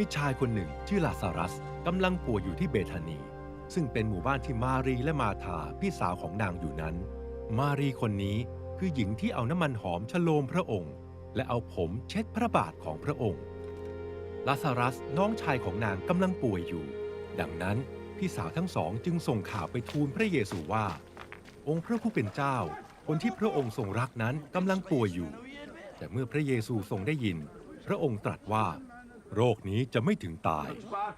มีชายคนหนึ่งชื่อลาซารัสกำลังป่วยอยู่ที่เบธานี ซึ่งเป็นหมู่บ้านที่มารีและมาธาพี่สาวของนางอยู่นั้น มารีคนนี้คือหญิงที่เอาน้ำมันหอมชโลมพระองค์ และเอาผมเช็ดพระบาทของพระองค์ลาซารัสน้องชายของนางกำลังป่วยอยู่ ดังนั้นพี่สาวทั้งสองจึงส่งข่าวไปทูลพระเยซูว่า องค์พระผู้เป็นเจ้า คนที่พระองค์ทรงรักนั้นกำลังป่วยอยู่ แต่เมื่อพระเยซูทรงได้ยิน พระองค์ตรัสว่า โรคนี้จะไม่ถึงตาย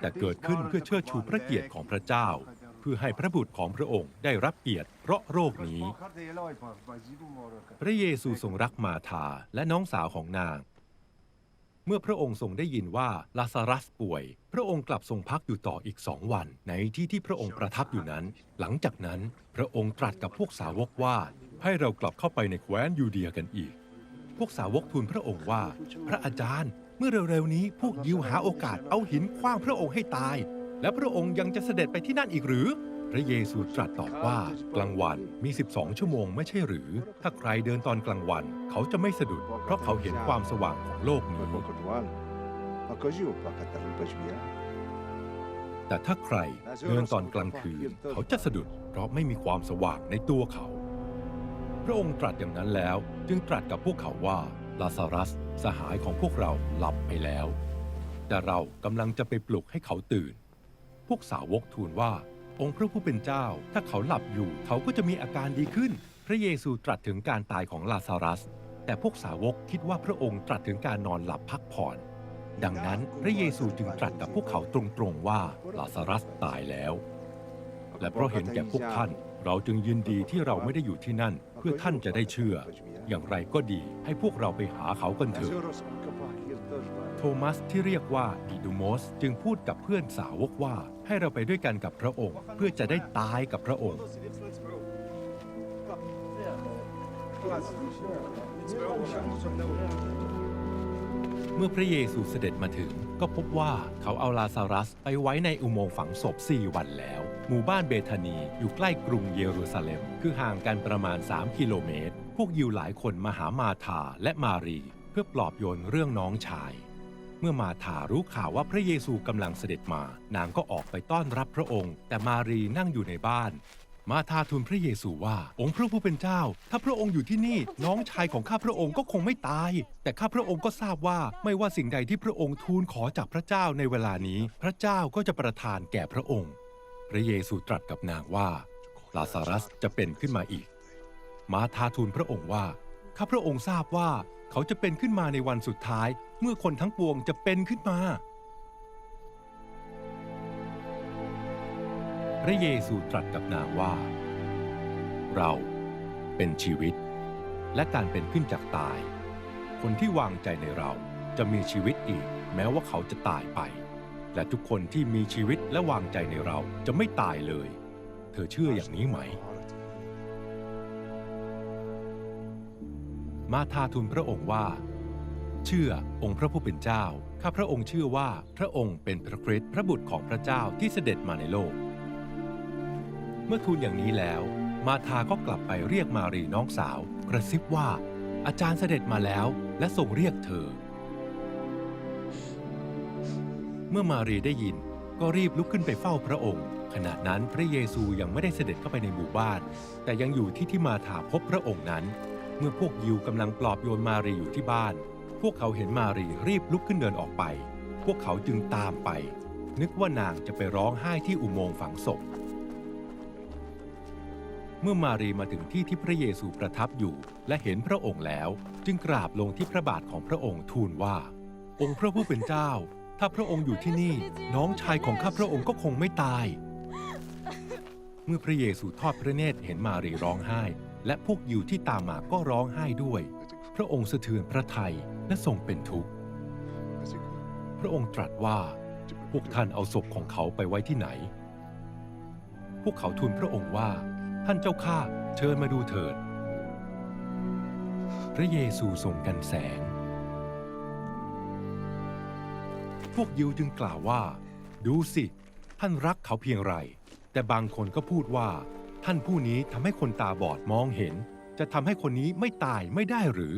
แต่เกิดขึ้นเพื่อเชิดชูพระเกียรติของพระเจ้า เพื่อให้พระบุตรของพระองค์ได้รับเกียรติเพราะโรคนี้ พระเยซูทรงรักมาธาและน้องสาวของนาง เมื่อพระองค์ทรงได้ยินว่าลาซารัสป่วย พระองค์กลับทรงพักอยู่ต่ออีกสองวัน ในที่ที่พระองค์ประทับอยู่นั้น หลังจากนั้นพระองค์ตรัสกับพวกสาวกว่า ให้เรากลับเข้าไปในแคว้นยูเดียกันอีก พวกสาวกทูลพระองค์ว่า พระอาจารย์ เมื่อเร็วๆนี้พวกยิวหาโอกาสเอาหินขว้างพระองค์ให้ตาย และพระองค์ยังจะเสด็จไปที่นั่นอีกหรือ พระเยซูตรัสตอบว่ากลางวันมี 12 ชั่วโมงไม่ใช่หรือ ถ้าใครเดินตอนกลางวัน เขาจะไม่สะดุด เพราะเขาเห็นความสว่างของโลกนี้แต่ถ้าใครเดินตอนกลางคืน เขาจะสะดุด เพราะไม่มีความสว่างในตัวเขา พระองค์ตรัสอย่างนั้นแล้ว จึงตรัสกับพวกเขาว่า ลาซารัส สหายของพวกเราหลับไปแล้ว แต่เรากำลังจะไปปลุกให้เขาตื่น พวกสาวกทูลว่า องค์พระผู้เป็นเจ้า ถ้าเขาหลับอยู่เขาก็จะมีอาการดีขึ้น พระเยซูตรัสถึงการตายของลาซารัส แต่พวกสาวกคิดว่าพระองค์ตรัสถึงการนอนหลับพักผ่อน ดังนั้นพระเยซูจึงตรัสกับพวกเขาตรงๆว่าลาซารัสตายแล้ว และเพราะเห็นแก่พวกท่าน เราจึงยินดีที่เราไม่ได้อยู่ที่นั่น เพื่อท่านจะได้เชื่อ อย่างไรก็ดีให้พวกเราไปหาเขากันเถิดโทมัสที่เรียกว่าดิดูโมสจึงพูดกับเพื่อนสาวกว่า ให้เราไปด้วยกันกับพระองค์ เพื่อจะได้ตายกับพระองค์เมื่อพระเยซูเสด็จมาถึง ก็พบว่าเขาเอาลาซารัสไปไว้ในอุโมงค์ฝังศพ4วันแล้ว หมู่บ้านเบธานีอยู่ใกล้กรุงเยรูซาเล็ม คือห่างกันประมาณ 3 กิโลเมตร พวกยิวหลายคนมาหามาธาและมารี เพื่อปลอบโยนเรื่องน้องชาย เมื่อมาธารู้ข่าวว่าพระเยซูกำลังเสด็จมา นางก็ออกไปต้อนรับพระองค์ แต่มารีนั่งอยู่ในบ้าน มาธาทูลพระเยซูว่า องค์พระผู้เป็นเจ้า ถ้าพระองค์อยู่ที่นี่น้องชายของข้าพระองค์ก็คงไม่ตาย แต่ข้าพระองค์ก็ทราบว่าไม่ว่าสิ่งใดที่พระองค์ทูลขอจากพระเจ้าในเวลานี้ พระเจ้าก็จะประทานแก่พระองค์ พระเยซูตรัสกับนางว่า ลาซารัสจะเป็นขึ้นมาอีก มาธาทูลพระองค์ว่า ข้าพระองค์ทราบว่าเขาจะเป็นขึ้นมาในวันสุดท้าย เมื่อคนทั้งปวงจะเป็นขึ้นมา พระเยซูตรัสกับนางว่า เราเป็นชีวิต และการเป็นขึ้นจากตาย คนที่วางใจในเราจะมีชีวิตอีก แม้ว่าเขาจะตายไป และทุกคนที่มีชีวิตและวางใจในเราจะไม่ตายเลย เธอเชื่ออย่างนี้ไหม มาทาทูลพระองค์ว่า เชื่อองค์พระผู้เป็นเจ้า ข้าพระองค์เชื่อว่าพระองค์เป็นพระคริสต์พระบุตรของพระเจ้าที่เสด็จมาในโลก เมื่อทูลอย่างนี้แล้ว มาทาก็กลับไปเรียกมารีน้องสาว กระซิบว่า อาจารย์เสด็จมาแล้วและทรงเรียกเธอ เมื่อมารีได้ยินก็รีบลุกขึ้นไปเฝ้าพระองค์ ขณะนั้นพระเยซูยังไม่ได้เสด็จเข้าไปในหมู่บ้าน แต่ยังอยู่ที่ที่มาถาพบพระองค์นั้น เมื่อพวกยิวกำลังปลอบโยนมารีอยู่ที่บ้าน พวกเขาเห็นมารีรีบลุกขึ้นเดินออกไป พวกเขาจึงตามไป นึกว่านางจะไปร้องไห้ที่อุโมงค์ฝังศพเมื่อมารีมาถึงที่ที่พระเยซูประทับอยู่ และเห็นพระองค์แล้ว จึงกราบลงที่พระบาทของพระองค์ทูลว่า องค์พระผู้เป็นเจ้า ถ้าพระองค์อยู่ที่นี่ น้องชายของข้าพระองค์ก็คงไม่ตาย เมื่อพระเยซูทอดพระเนตรเห็นมารีร้องไห้ และพวกยิวที่ตามมาก็ร้องไห้ด้วย พระองค์สะเทือนพระทัยและทรงเป็นทุกข์ พระองค์ตรัสว่า พวกท่านเอาศพของเขาไปไว้ที่ไหน พวกเขาทูลพระองค์ว่า ท่านเจ้าข้าเชิญมาดูเถิด พระเยซูทรงกันแสง วกยิวจึงกล่าวว่า ดูสิ ท่านรักเขาเพียงไร แต่บางคนก็พูดว่า ท่านผู้นี้ทำให้คนตาบอดมองเห็น จะทำให้คนนี้ไม่ตายไม่ได้หรือ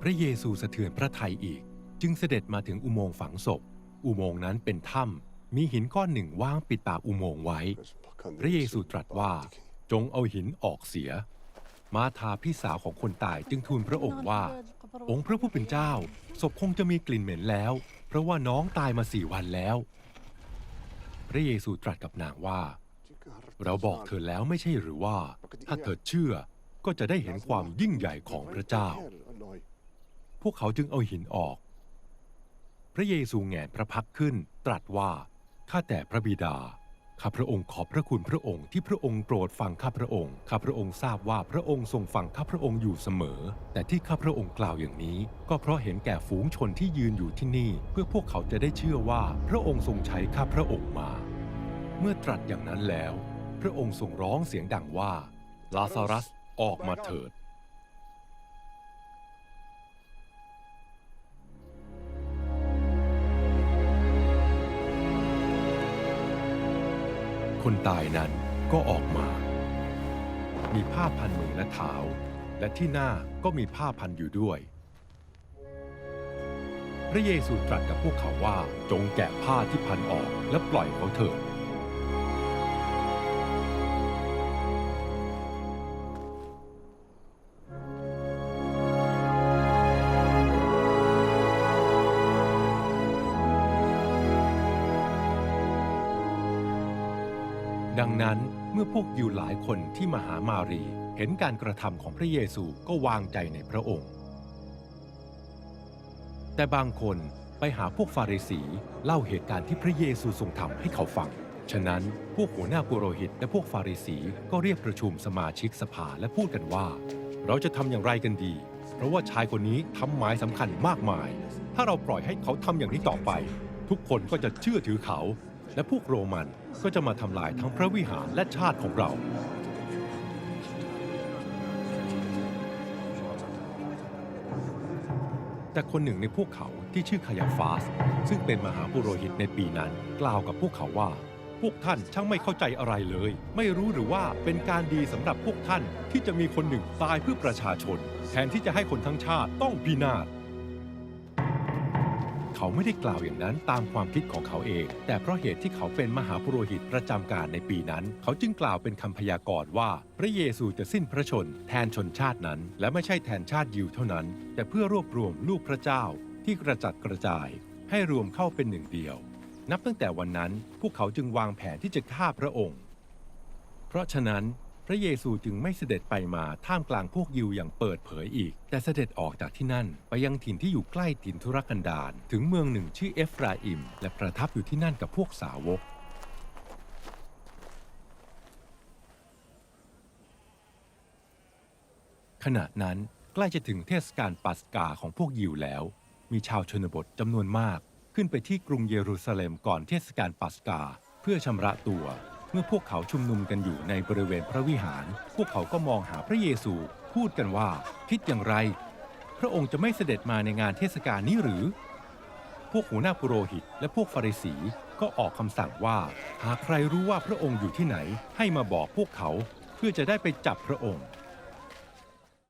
พระเยซูสะเทือนพระทัยอีก จึงเสด็จมาถึงอุโมงค์ฝังศพ อุโมงค์นั้นเป็นถ้ำมีหินก้อนหนึ่งว่างปิดปากอุโมงค์ไว้ พระเยซูตรัสว่าจงเอาหินออกเสีย มาธาพี่สาวของคนตายจึงทูลพระองค์ว่า องค์พระผู้เป็นเจ้า ศพคงจะมีกลิ่นเหม็นแล้ว เพราะว่าน้องตายมาสี่วันแล้ว พระเยซูตรัสกับนางว่า เราบอกเธอแล้วไม่ใช่หรือว่า ถ้าเธอเชื่อก็จะได้เห็นความยิ่งใหญ่ของพระเจ้า พวกเขาจึงเอาหินออก พระเยซูแหงนพระพักขึ้น ตรัสว่าข้าแต่พระบิดา ข้าพระองค์ขอบพระคุณพระองค์ที่พระองค์โปรดฟังข้าพระองค์ข้าพระองค์ทราบว่าพระองค์ทรงฟังข้าพระองค์อยู่เสมอ แต่ที่ข้าพระองค์กล่าวอย่างนี้ ก็เพราะเห็นแก่ฝูงชนที่ยืนอยู่ที่นี่ เพื่อพวกเขาจะได้เชื่อว่าพระองค์ทรงใช้ข้าพระองค์มา เมื่อตรัสอย่างนั้นแล้ว พระองค์ทรงร้องเสียงดังว่าลาซารัสออกมาเถิด คนตายนั้นก็ออกมา มีผ้าพันมือและเท้า และที่หน้าก็มีผ้าพันอยู่ด้วย พระเยซูตรัสกับพวกเขาว่าจงแกะผ้าที่พันออกและปล่อยเขาเถิด ดังนั้นเมื่อพวกยิวหลายคนที่มาหามารีเห็นการกระทำของพระเยซูก็วางใจในพระองค์ แต่บางคนไปหาพวกฟาริสีเล่าเหตุการณ์ที่พระเยซูทรงทำให้เขาฟัง ฉะนั้นพวกหัวหน้าปุโรหิตและพวกฟาริสีก็เรียกประชุมสมาชิกสภาและพูดกันว่า เราจะทำอย่างไรกันดี เพราะว่าชายคนนี้ทำหมายสำคัญมากมาย ถ้าเราปล่อยให้เขาทำอย่างนี้ต่อไป ทุกคนก็จะเชื่อถือเขา และพวกโรมันก็จะมาทำลายทั้งพระวิหารและชาติของเรา แต่คนหนึ่งในพวกเขาที่ชื่อคายาฟาส ซึ่งเป็นมหาปุโรหิตในปีนั้น กล่าวกับพวกเขาว่า พวกท่านช่างไม่เข้าใจอะไรเลย ไม่รู้หรือว่าเป็นการดีสำหรับพวกท่านที่จะมีคนหนึ่งตายเพื่อประชาชน แทนที่จะให้คนทั้งชาติต้องพินาศ เขาไม่ได้กล่าวอย่างนั้นตามความคิดของเขาเอง แต่เพราะเหตุที่เขาเป็นมหาปุโรหิตประจำการในปีนั้น เขาจึงกล่าวเป็นคำพยากรณ์ว่า พระเยซูจะสิ้นพระชน แทนชนชาตินั้น และไม่ใช่แทนชาติยิวเท่านั้น แต่เพื่อรวบรวมลูกพระเจ้า ที่กระจัดกระจาย ให้รวมเข้าเป็นหนึ่งเดียว นับตั้งแต่วันนั้น พวกเขาจึงวางแผนที่จะฆ่าพระองค์ เพราะฉะนั้น ระเยซูจึงไม่เสด็จไปมาท่ามกลางพวกยิวอย่างเปิดเผยอีก แต่เสด็จออกจากที่นั่น ไปยังถิ่นที่อยู่ใกล้ถิ่นทุรกันดารถึงเมืองหนึ่งชื่อเอฟราอิม และประทับอยู่ที่นั่นกับพวกสาวกขณะนั้นใกล้จะถึงเทศกาลปัสกาของพวกยิวแล้ว มีชาวชนบทจำนวนมาก ขึ้นไปที่กรุงเยรูซาเล็มก่อนเทศกาลปัสกา เพื่อชำระตัว เมื่อพวกเขาชุมนุมกันอยู่ในบริเวณพระวิหาร พวกเขาก็มองหาพระเยซู พูดกันว่าคิดอย่างไร พระองค์จะไม่เสด็จมาในงานเทศกาลนี้หรือ พวกหัวหน้าปุโรหิต และพวกฟาริสีก็ออกคำสั่งว่า หากใครรู้ว่าพระองค์อยู่ที่ไหน ให้มาบอกพวกเขาเพื่อจะได้ไปจับพระองค์